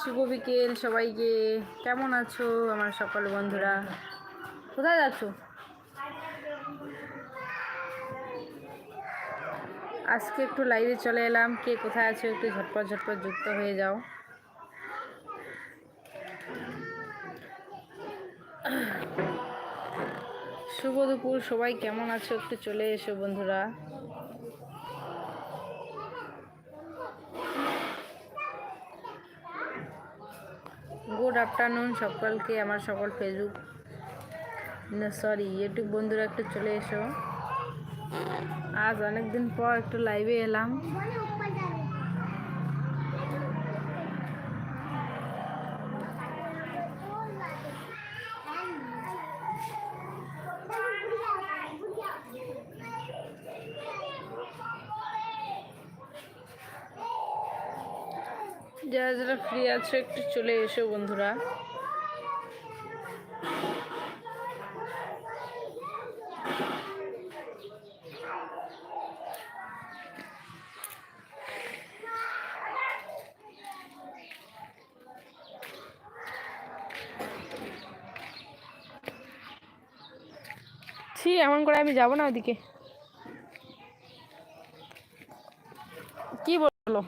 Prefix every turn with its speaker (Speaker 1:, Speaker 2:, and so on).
Speaker 1: শুভ বিকেল সবাইকে। কেমন আছো আমার সকল বন্ধুরা? কোথায় যাচ্ছ? আজকে একটু লাইভে চলে এলাম। কে কোথায় আছো একটু ঝটপট ঝটপট যুক্ত হয়ে যাও। শুভ দুপুর, সবাই কেমন আছো একটু চলে এসো বন্ধুরা। গুড আফটারনুন সকলকে, আমার সকল ফেসবুক না সরি ইউটিউব বন্ধুরা একটু চলে এসো। আজ অনেকদিন পর একটু লাইভে এলাম। যারা যারা ফ্রি আছো, একটু চলে এসো বন্ধুরা। ছি, এমন করে আমি যাব না ওদিকে কি বলো